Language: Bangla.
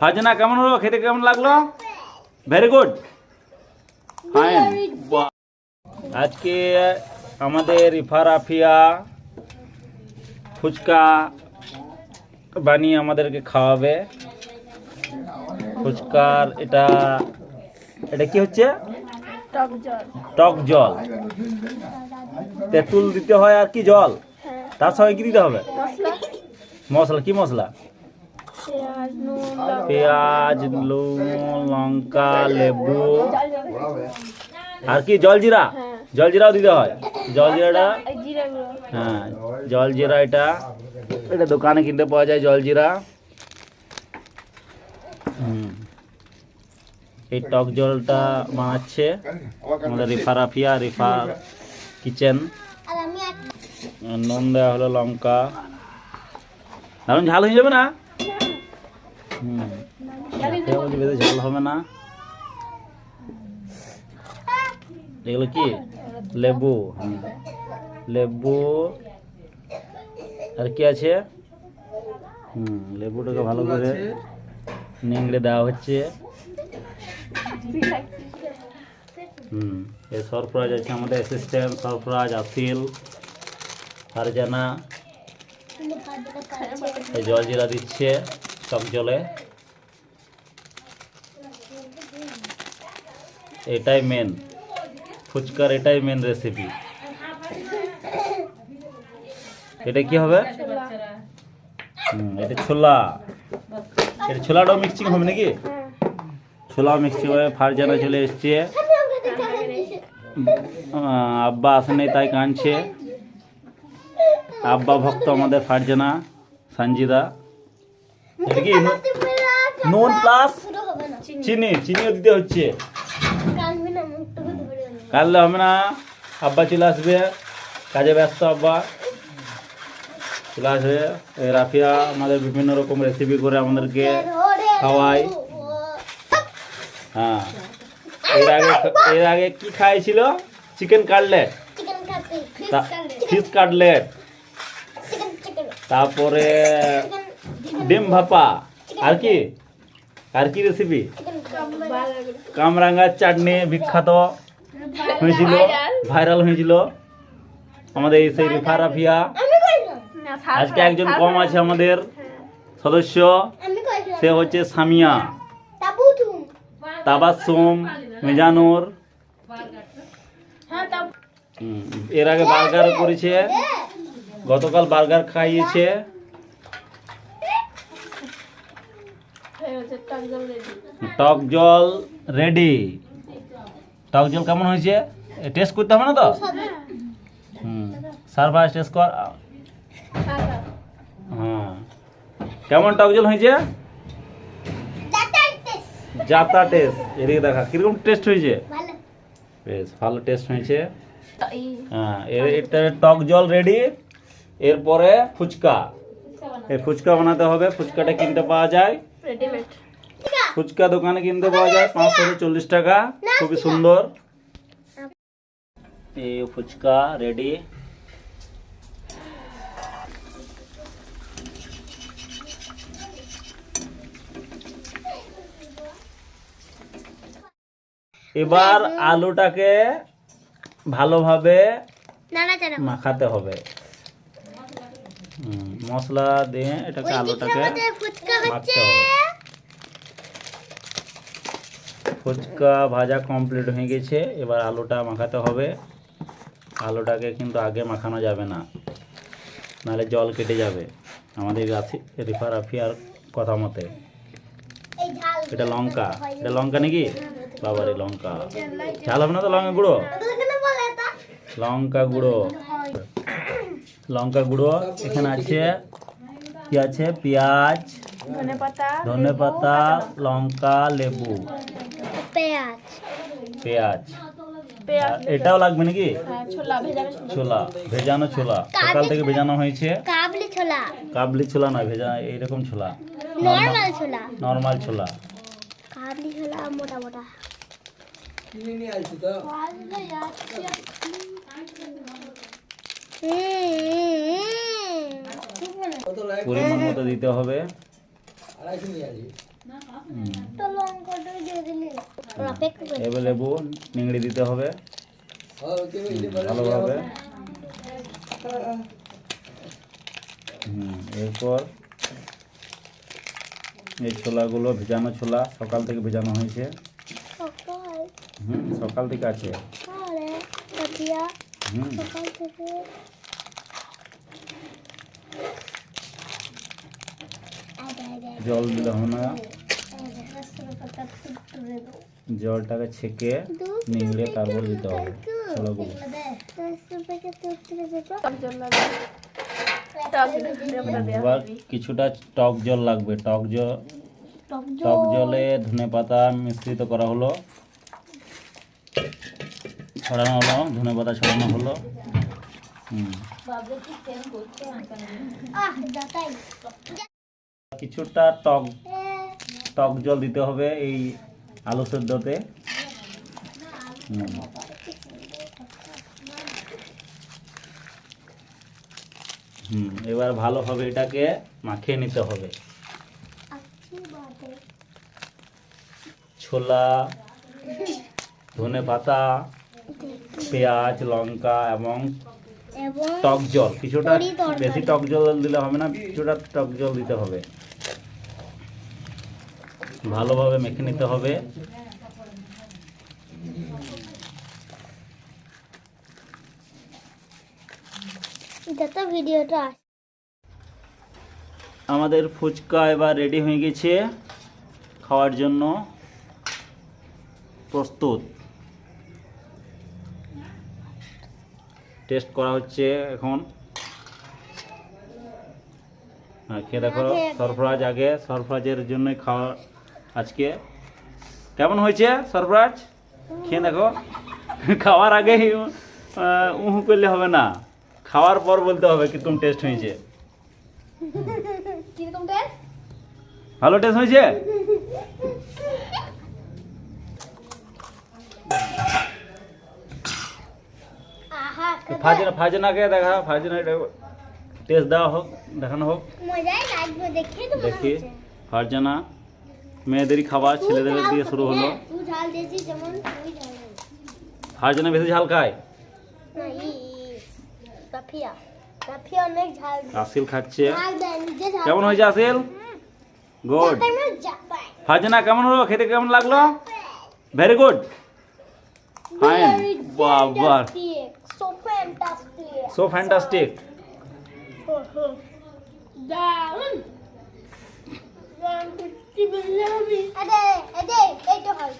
ফাজনা কেমন হলো? খেতে কেমন লাগল? ভেরি গুড ফাইন আজকে আমাদের ইফারাফিয়া ফুচকা বানিয়ে আমাদেরকে খাওয়াবে। ফুচকার এটা এটা কি হচ্ছে? টক জল। টক তেঁতুল দিতে হয় আর কি জল? হ্যাঁ। তার সঙ্গে কি দিতে হবে? মশলা। মশলা কি মশলা? পেঁয়াজ নুন লঙ্কা। লেবু। জল আর কি জলজিরা হ্যাঁ। জলজিরাও দিতে হয়? জলজিরাটা জিরা হ্যাঁ জলজিরা এটা। এটা দোকানে কিনতে পাওয়া যায় জলজিরা হুম। এই টক জলটা বানাচ্ছে আমাদের রিফারাফিয়া রিফা কিচেন। নুন দেওয়া হলো লঙ্কা। দারুণ ঝাল হয়ে যাবে না? বলছি ঝাল হবে না। এগুলো কি? লেবু। লেবু। আর কি আছে? হুম লেবুটাকে ভালো করে নিংড়ে দেওয়া হচ্ছে। হুম এই সরফরাজ আছে আমাদের অ্যাসিস্ট্যান্ট সরফরাজ আসিল ফারজানা। এই জল জিরা দিচ্ছে। টক জলে। এটাই মেন ফুচকার এটাই মেন রেসিপি এটা কি হবে? এটা ছোলা। এটা ছোলাটাও মিক্সিং হবে নাকি? ছোলাও মিক্সিং হবে ফারজানা চলে এসছে। আব্বা আসেনি তাই কাঁদছে। আব্বা ভক্ত আমাদের ফারজানা সঞ্জিদা এটা কি? নুন প্লাস চিনি। চিনিও দিতে হচ্ছে। কাললে হবে না। আব্বা চলে আসবে। কাজে ব্যস্ত আব্বা। চলে আসবে। এই রাফিয়া আমাদের বিভিন্ন রকম রেসিপি করে আমাদেরকে খাওয়াই হ্যাঁ। এর আগে এর আগে কি খাইছিল? চিকেন কাটলেট ফিশ কাটলেট তারপরে ডিম ভাপা। আর কি? আর কি রেসিপি কামরাঙ্গার চাটনি বিখ্যাত। হয়েছিল ভাইরাল হয়েছিল। আমাদের এই সেই রিফা রাফিয়া। আজকে একজন কম আছে আমাদের সদস্য। সে হচ্ছে সামিয়া। তাবাসুম মিজানুর। এর আগে বার্গার করেছে। গতকাল বার্গার খাইয়েছে হয়ে গেছে টক জল রেডি টক জল রেডি টক জল কেমন হয়েছে? টেস্ট করতে হবে না তো? হুম সার্ভার টেস্ট কর। হ্যাঁ। কেমন টক জল হয়েছে? যাতা টেস্ট এদিকে দেখা কীরকম টেস্ট হয়েছে? বেশ ভালো টেস্ট হয়েছে। হ্যাঁ এর- এটা টক জল রেডি এরপরে ফুচকা। এই ফুচকা বানাতে হবে ফুচকাটা কিনতে পাওয়া যায়। রেডিমেড ফুচকা দোকানে কিনতে পাওয়া যায় পাঁচশো চল্লিশ টাকা। খুবই সুন্দর। এই ফুচকা রেডি এবার আলুটাকে ভালোভাবে মাখাতে হবে। মশলা দিয়ে এটাকে আলুটাকে মাখতে হবে। ফুচকা ভাজা কমপ্লিট হয়ে গেছে। এবার আলুটা মাখাতে হবে। আলুটাকে কিন্তু আগে মাখানো যাবে না। নাহলে জল কেটে যাবে। আমাদের রাফি রিফা রাফিয়ার কথা মতে। এটা লঙ্কা। এটা লঙ্কা নাকি? বাবারে লঙ্কা। ঝাল হবে না তো লঙ্কা গুঁড়ো? লঙ্কা গুঁড়ো। লঙ্কা গুঁড়ো। এখানে আছে কি আছে? পেঁয়াজ ধনে পাতা ধনে পাতা লঙ্কা লেবু। পেঁয়াজ। পেঁয়াজ। পেঁয়াজ এটাও লাগবে নাকি? হ্যাঁ ছোলা ভেজানো ছোলা। সকাল থেকে ভেজানো হয়েছে। কাবলি ছোলা। কাবলি ছোলা নয় ভেজা এইরকম ছোলা। নর্মাল ছোলা। নর্মাল ছোলা। কাবলি ছোলা মোটা মোটা। পরিমাণ মতো দিতে হবে। লঙ্কাটা দিয়ে দিলি এবার লেবু নিংড়ি দিতে হবে ভালোভাবে হুম এরপর এই ছোলাগুলো ভেজানো ছোলা সকাল থেকে ভেজানো হয়েছে সকাল হুম সকাল থেকে আছে হুম সকাল থেকে আগে আগে জল দিলে হবে না জলটাকে ছেঁকে নিংড়ে তারপর দিতে হবে। ছোলাগুলো দেওয়া এবার কিছুটা টক জল লাগবে। টক জল টক জলে? ধনে পাতা মিশ্রিত করা হলো। ছড়ানো হলো ধনে পাতা ছড়ানো হলো। কিছুটা টক টক জল দিতে হবে। এই আলু সেদ্ধতে? হুম এবার ভালোভাবে এটাকে মাখিয়ে নিতে হবে। ছোলা ধনে পাতা পেঁয়াজ লঙ্কা এবং টক জল। কিছুটা বেশি টক জল দিলে হবে না কিছুটা টক জল দিতে হবে। ভালোভাবে মেখে নিতে হবে। ভিডিওটা আমাদের ফুচকা এবার রেডি হয়ে গেছে খাওয়ার জন্য। প্রস্তুত। টেস্ট করা হচ্ছে এখন। হ্যাঁ, খেয়ে দেখো। সরফরাজ আগে। সরফরাজের জন্যই খাওয়া আজকে। কেমন হয়েছে সরফরাজ খেয়ে দেখো। খাওয়ার আগে উহু করলে হবে না। খাওয়ার পর বলতে হবে কীরকম টেস্ট হয়েছে। কীরকম টেস্ট ভালো টেস্ট হয়েছে? আহা ফাজনা ফাজনাকে দেখা ফাজনা টেস্ট দেওয়া হোক দেখানো হোক। মজাই লাগবে দেখে তো মনে দেখি। হচ্ছে। ফারজানা। মেয়েদেরই খাবার ছেলেদের দিয়ে শুরু হলো। হ্যাঁ। ফারজানা বেশি ঝাল খায়। আসিল খাচ্ছে। কেমন হয়েছে আসিল গুড ফারজানা কেমন হলো? খেতে কেমন লাগল? ভেরি গুড ফাইন বাবা। সো ফ্যান্টাস্টিক কি বললাম আমি? আরে এই তো হয়।